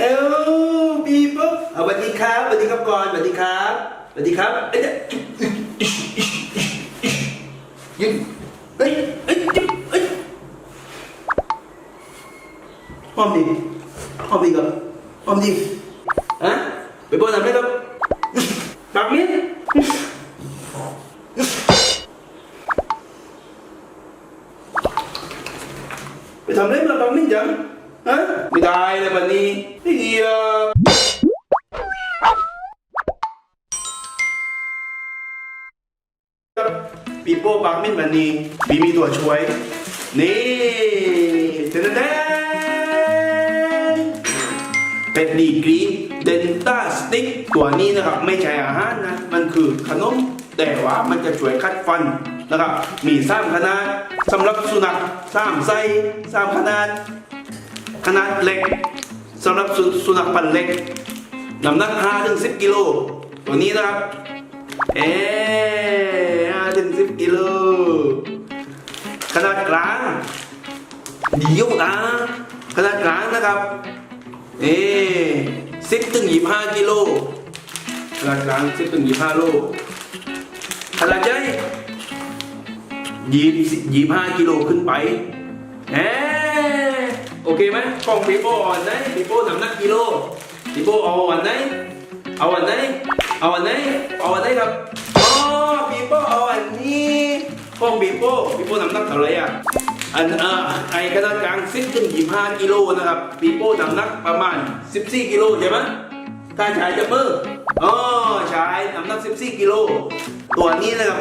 เอ้าปีโป้เอาสวัสดีครับสวัสดีครับก่อนสวัสดีครับสวัสดีครับเอ้ยยืนเฮ้ยเฮ้ยเฮ้ยหอมดีหอมดีครับหอมดีฮะไปโป้ทำได้ครับปากมิ้ไปทำอะไรมาบางมิ้จังฮะ ไม่ได้เลยวันนี้ไอ้เดียปีโป้บางมินวันนี้ปีมีตัวช่วย นี่เทนเดนเป็นดีกรีเดนต้าสติ๊กตัวนี้นะครับไม่ใช่อาหารนะ มันคือขนมแต่ว่ามันจะช่วยคัดฟันนะครับ มีสามขนาดสำหรับสุนัขสามไส้สามขนาด ขนาดเล็กสำหรับสุสุนัขพันธุ์เล็กน้ำหนัก5ถึง10กิโลตัวนี้นะครับ เอ๊5ถึง10กิโลขนาดกลางเดียวนะขนาดกลางนะครับเอ๊10ถึง25กิโลขนาดกลาง10ถึง25โลขนาดใหญ่25กิโลขึ้นไปเอ๊โอ เคไหมกล้องปีโป้อ่อนไหนปีโป้น้ำหนักกิโลปีโป้เอาอันไหนเอาอันไหนเอาอันไหนเอาอันไหนครับอ๋อปีโป้เอาอันนี้กล้องปีโป้ปีโป้น้ำหนักเท่าไรอะอันเอ่อไอขนาดกลาง10ถึง25กิโลนะครับปีโป้น้ำหนักประมาณ14กิโลใช่ไหมถ้าใช้จะมืออ๋อใช้น้ำหนัก14กิโลตัวนี้นะครับ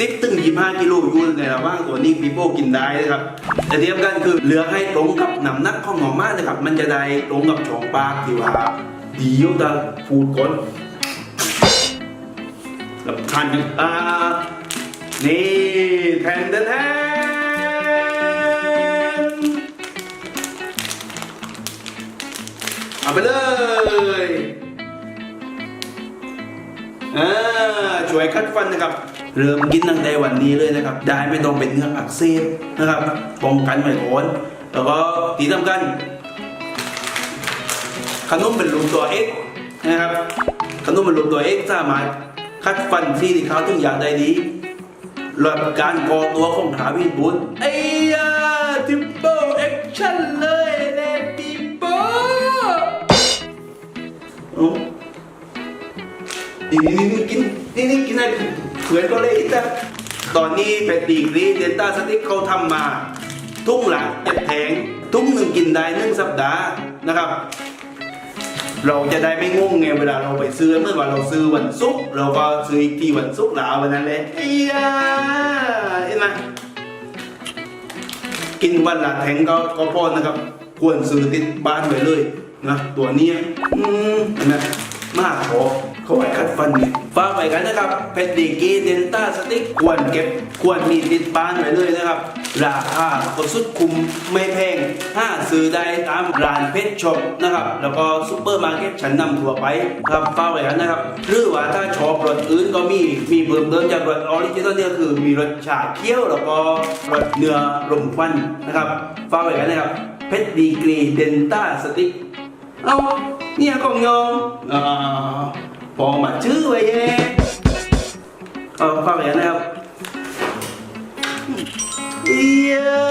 สิบถึงยี่ห้ากิโลยู่ในระหว่างตัวนี้ปีโป้กินได้นะครับแต่เทียบกันคือเหลือให้ตรงกับน้ำหนักของหน่อไม้นะครับ มันจะได้ตรงกับช่องปากที่ว่าเดียวดังฟูดก่อนกับทานกันอ่านี่แทนแทนแทนเอาไปเลยอ่า ช่วยคัดฟันนะครับ เริ่มกินตั้งแต่วันนี้เลยนะครับ ได้ไม่ต้องเป็นเนื้ออักเสบนะครับ ป้องกันไว้ก่อนแล้วก็ที่สำคัญขนมเป็นรูปตัวเอ็กนะครับขนมเป็นรูปตัวเอ็กสามารถคัดฟันที่ที่เขาถึงอยากได้ดีลดการก่อตัวของขาวิบุญไอ้ยาทิปเปิลแอคชั่นเลยเลปีโป้โอ้ นี่นี่นี่กินนี่นี่กินอะไรเผื่อนก็เลยแต่ตอนนี้เป็นดีกรีเดนต้าสติ๊กเขาทำมา ทุ่งหละเจ็ดแผงทุ่งหนึ่งกินได้หนึ่งสัปดาห์นะครับ เราจะได้ไม่งงไงเวลาเราไปซื้อเมื่อว่าเราซื้อวันศุกร์เราก็ซื้ออีกทีวันศุกร์ลาวันนั้นเลยเอียเห็นไหมกินวันละแผงก็ก็พอนะครับ ควรซื้อติดบ้านไว้เลยนะตัวเนี้ยอืมเห็นไหม มากพอเขาไว้คัดฟันเนี่ยฝาไว้กันนะครับเพชรดีกรีเดนต้าสติ๊กควรเก็บควรมีติดบ้านไว้เลยนะครับ ราคาก็สุดคุ้มไม่แพงถ้าซื้อได้ตามร้านเพชรช็อปนะครับ แล้วก็ซุปเปอร์มาร์เก็ตชั้นนำทั่วไปครับฝาไว้กันนะครับ หรือว่าถ้าชอบรสอื่นก็มีมีเพิ่มเติมจากรสออริจินอลเนี่ยคือมีรสชาเขียวแล้วก็รสเนื้อลมควันนะครับฝาไว้กันนะครับเพชรดีกรีเดนต้าสติ๊กเอา เนี่ยกองยองอ่าพอมาชื่อไว้ยังไงเอาฟังอย่างนะครับเอีย